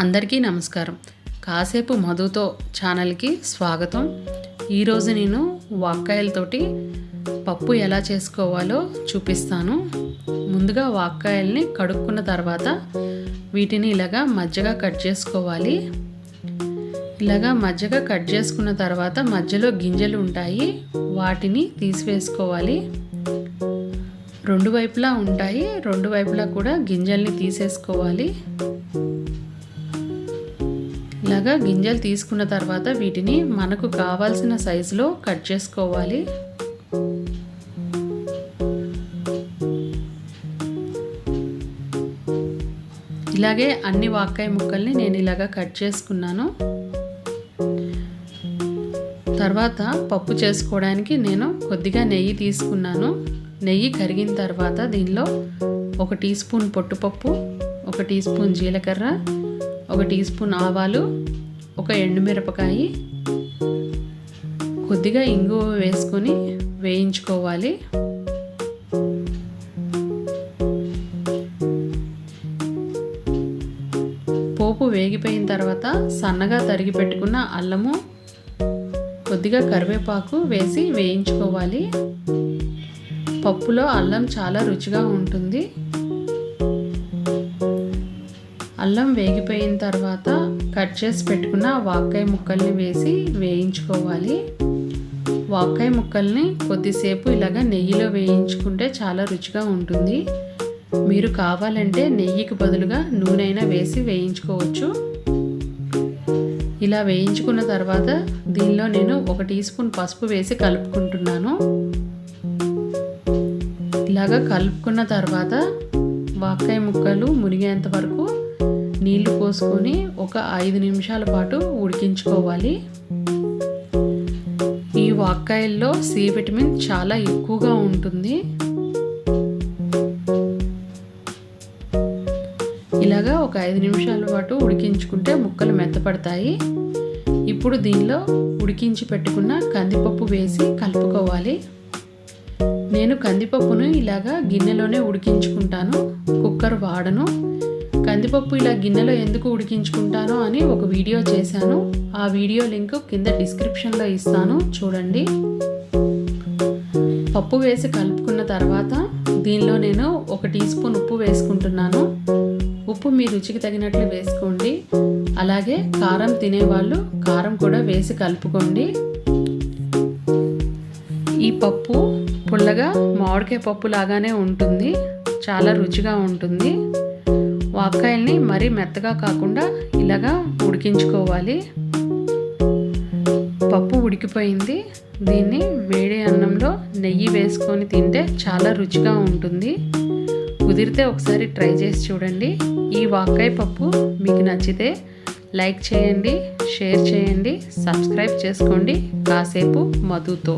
అందరికీ నమస్కారం. కాసేపు మధుతో ఛానల్కి స్వాగతం. ఈరోజు నేను వాక్కాయలతోటి పప్పు ఎలా చేసుకోవాలో చూపిస్తాను. ముందుగా వాక్కాయల్ని కడుక్కున్న తర్వాత వీటిని ఇలాగా మధ్యగా కట్ చేసుకోవాలి. ఇలాగా మధ్యగా కట్ చేసుకున్న తర్వాత మధ్యలో గింజలు ఉంటాయి. వాటిని తీసివేసుకోవాలి. రెండు వైపులా ఉంటాయి. రెండు వైపులా కూడా గింజల్ని తీసేసుకోవాలి. ఇలాగా గింజలు తీసుకున్న తర్వాత వీటిని మనకు కావాల్సిన సైజులో కట్ చేసుకోవాలి. ఇలాగే అన్ని వాక్కాయ ముక్కల్ని నేను ఇలాగా కట్ చేసుకున్నాను. తర్వాత పప్పు చేసుకోవడానికి నేను కొద్దిగా నెయ్యి తీసుకున్నాను. నెయ్యి కరిగిన తర్వాత దీనిలో ఒక టీ స్పూన్ పొట్టుపప్పు ఒక టీ స్పూన్ జీలకర్ర ఒక టీ స్పూన్ ఆవాలు ఒక ఎండుమిరపకాయ కొద్దిగా ఇంగువ వేసుకొని వేయించుకోవాలి. పోపు వేగిపోయిన తర్వాత సన్నగా తరిగి పెట్టుకున్న అల్లము కొద్దిగా కరివేపాకు వేసి వేయించుకోవాలి. పప్పులో అల్లం చాలా రుచిగా ఉంటుంది. అల్లం వేగిపోయిన తర్వాత కట్ చేసి పెట్టుకున్న వాక్కాయ ముక్కల్ని వేసి వేయించుకోవాలి. వాక్కాయ ముక్కల్ని కొద్దిసేపు ఇలాగ నెయ్యిలో వేయించుకుంటే చాలా రుచిగా ఉంటుంది. మీరు కావాలంటే నెయ్యికి బదులుగా నూనె వేసి వేయించుకోవచ్చు. ఇలా వేయించుకున్న తర్వాత దీనిలో నేను ఒక టీ స్పూన్ పసుపు వేసి కలుపుకుంటున్నాను. ఇలాగా కలుపుకున్న తర్వాత వాక్కాయ ముక్కలు మునిగేంత వరకు నీళ్ళు పోసుకొని ఒక ఐదు నిమిషాల పాటు ఉడికించుకోవాలి. ఈ వాక్కాయల్లో సి విటమిన్ చాలా ఎక్కువగా ఉంటుంది. ఇలాగా ఒక ఐదు నిమిషాల పాటు ఉడికించుకుంటే ముక్కలు మెత్తపడతాయి. ఇప్పుడు దీనిలో ఉడికించి పెట్టుకున్న కందిపప్పు వేసి కలుపుకోవాలి. నేను కందిపప్పును ఇలాగా గిన్నెలోనే ఉడికించుకుంటాను. కుక్కర్ వాడను. కందిపప్పు ఇలా గిన్నెలో ఎందుకు ఉడికించుకుంటానో అని ఒక వీడియో చేశాను. ఆ వీడియో లింక్ కింద డిస్క్రిప్షన్లో ఇస్తాను. చూడండి. పప్పు వేసి కలుపుకున్న తర్వాత దీనిలో నేను ఒక టీ స్పూన్ ఉప్పు వేసుకుంటున్నాను. ఉప్పు మీ రుచికి తగినట్లు వేసుకోండి. అలాగే కారం తినేవాళ్ళు కారం కూడా వేసి కలుపుకోండి. ఈ పప్పు పుల్లగా మామిడికాయ పప్పు లాగానే ఉంటుంది. చాలా రుచిగా ఉంటుంది. వాక్కాయల్ని మరీ మెత్తగా కాకుండా ఇలాగా ఉడికించుకోవాలి. పప్పు ఉడికిపోయింది. దీన్ని వేడి అన్నంలో నెయ్యి వేసుకొని తింటే చాలా రుచిగా ఉంటుంది. కుదిరితే ఒకసారి ట్రై చేసి చూడండి. ఈ వాక్కాయ పప్పు మీకు నచ్చితే లైక్ చేయండి షేర్ చేయండి సబ్స్క్రైబ్ చేసుకోండి. కాసేపు మధుతో.